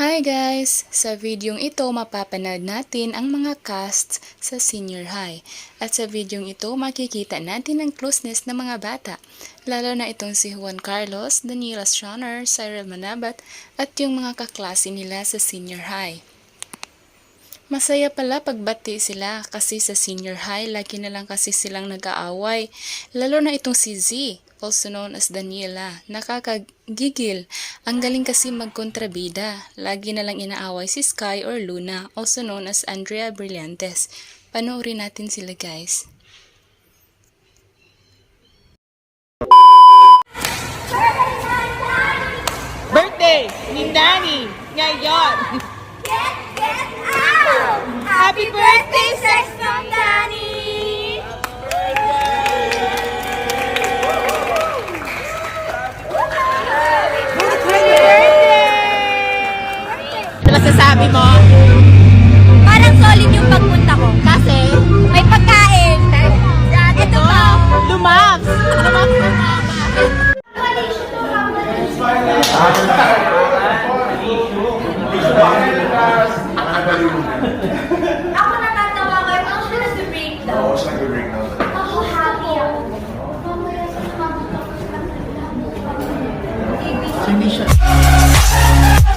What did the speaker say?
Hi guys! Sa videong ito, mapapanood natin ang mga casts sa senior high. At sa videong ito, makikita natin ang closeness ng mga bata. Lalo na itong si Juan Carlos, Daniela Schoner, Cyril Manabat, at yung mga kaklase nila sa senior high. Masaya pala pagbati sila kasi sa senior high, lagi na lang kasi silang nag-aaway. Lalo na itong si Z, also known as Daniela. Nakakagigil. Ang galing kasi magkontrabida. Lagi na lang inaaway si Sky or Luna, also known as Andrea Brillantes. Panoorin natin sila guys. Birthday ni Nani ngayon. Get, get out! Happy birthday, sabi mo? Parang solid yung pagpunta ko. Kasi? May pagkain. Ito ba? Lumabs! Lumabs na Ako natatawa ko, I'm sure it's the breakdown. Oo, it's like the breakdown. Ako happy ako. Mamaya sa mga buta ko sa kanila. Hindi siya.